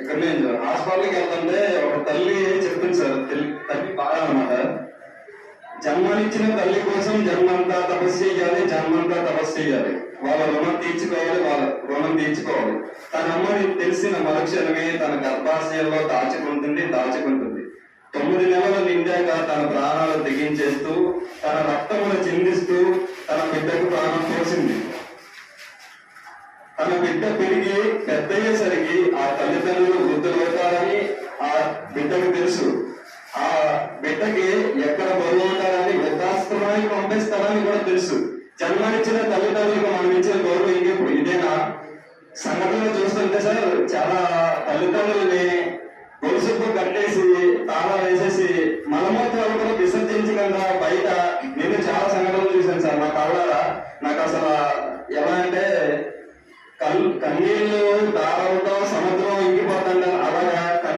ఇక్కడ నేను హాస్పిటల్కి వెళ్తుంటే ఒక తల్లి చెప్పింది సార్ తల్లి బాగా అనమాట జన్మనిచ్చిన తల్లి కోసం జన్మంతా తపస్సు చేయాలి జన్మంతా తపస్సు చేయాలి. వాళ్ళ రుణం తీర్చుకోవాలి వాళ్ళ రుణం తీర్చుకోవాలి. తన అమ్మని తెలిసిన మరుక్షణమే తన గర్భాశయంలో దాచుకుంటుంది దాచుకుంటుంది. తొమ్మిది నెలలు నిండాక తన ప్రాణాలు తెగించేస్తూ తన రక్తమును చిందిస్తూ తన బిడ్డకు ప్రాణం పోసింది. తన బిడ్డ పెరిగి పెద్దయ్యేసరికి ఆ తల్లిదండ్రులు వృద్ధులవుతారని ఆ బిడ్డకు తెలుసు. ఆ బిడ్డకి ఎక్కడ బరువు ఉంటారని వృద్ధాశ్రమానికి పంపిస్తారని కూడా తెలుసు. జన్మనిచ్చిన తల్లిదండ్రులకు మనం ఇచ్చిన గౌరవం ఇంకెప్పుడు? ఇదేనా? సంఘటనలు చూస్తుంటే సార్ చాలా తల్లిదండ్రులని గొలుసుకు కట్టేసి తాళాలు నాకు అసలు ఎలా అంటే కన్నీళ్ళు దారంతో